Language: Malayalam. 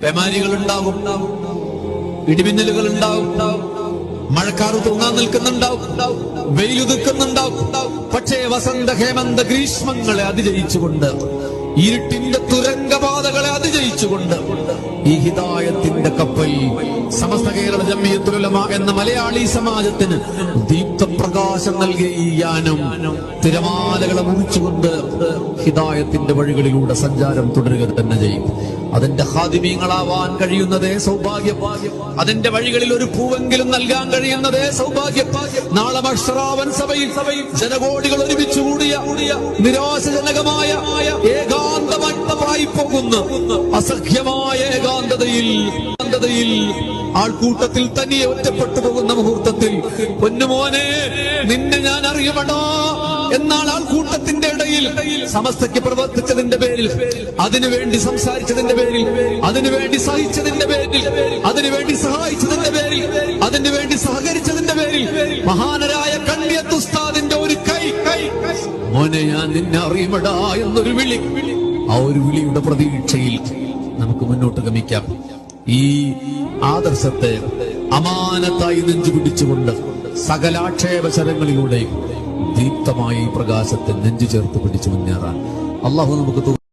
പേമാരികൾ ഉണ്ടാവും ഇടിമിന്നലുകൾ ഉണ്ടാവും മഴക്കാറ് തൂങ്ങാൻ നിൽക്കുന്നുണ്ടാവും വെയിലുതുക്കുന്നുണ്ടാവും പക്ഷേ വസന്ത ഹേമന്ത ഗ്രീഷ്മങ്ങളെ അതിജയിച്ചുകൊണ്ട് ഇരുട്ടിന്റെ തുരങ്കപാതകളെ അതിജയിച്ചുകൊണ്ട് ഈ ഹിതായത്തിന്റെ കപ്പൽ സമസ്ത കേരള ജമ്മിയത്തുലമ എന്ന മലയാളി സമാജത്തിന് ദീപ്തപ്രകാശം നൽകിയ ഈ യാനം തിരമാലകളെ മുറിച്ചുകൊണ്ട് ഹിതായത്തിന്റെ വഴികളിലൂടെ സഞ്ചാരം തുടരുക തന്നെ ചെയ്യും. അതിന്റെ ഹാദിമീങ്ങളാവാൻ കഴിയുന്നതേ സൗഭാഗ്യഭാഗ്യം അതിന്റെ വഴികളിൽ ഒരു പൂവെങ്കിലും നൽകാൻ കഴിയുന്നതേ സൗഭാഗ്യഭാഗ്യം നാളെ മഷറാവൻ സഭയിൽ സഭയിൽ ജനകോടികൾ ഒരുമിച്ച് കൂടിയ നിരാശജനകമായ ഏകാന്തമായി പോകുന്ന അസഖ്യമായ ഏകാന്തതയിൽ ഏകാന്തതയിൽ ആൾക്കൂട്ടത്തിൽ തനിയെ ഒറ്റപ്പെട്ടു പോകുന്ന മുഹൂർത്തത്തിൽ പൊന്നുമോനെ നിന്നെ ഞാൻ അറിയപ്പെടാ എന്നാൽ ആൾക്കൂട്ടത്തിന്റെ ഇടയിൽ സമസ്തയ്ക്ക് പ്രവർത്തിച്ചതിന്റെ പേരിൽ അതിനുവേണ്ടി സംസാരിച്ചതിന്റെ പേരിൽ അതിനുവേണ്ടി സഹിച്ചതിന്റെ പേരിൽ അതിനുവേണ്ടി സഹായിച്ചതിന്റെ പേരിൽ അതിനുവേണ്ടി സഹകരിച്ചതിന്റെ പേരിൽ മഹാനരായ കണ്ണിയത്തുസ്താദിന്റെ ഒരു കൈ കൈ മോനെ ഞാൻ നിന്നെ അറിയപ്പെടാ എന്നൊരു വിളി ആ ഒരു വിളിയുടെ പ്രതീക്ഷയിൽ നമുക്ക് മുന്നോട്ട് ഗമിക്കാം. ഈ ആദർശത്തെ അമാനത്തായി നെഞ്ചു പിടിച്ചുകൊണ്ട് സകലാക്ഷേപശരങ്ങളിലൂടെ ദീപ്തമായി ഈ പ്രകാശത്തെ നെഞ്ചു ചേർത്ത് പിടിച്ചു മുന്നേറാൻ. അള്ളാഹു നമുക്ക്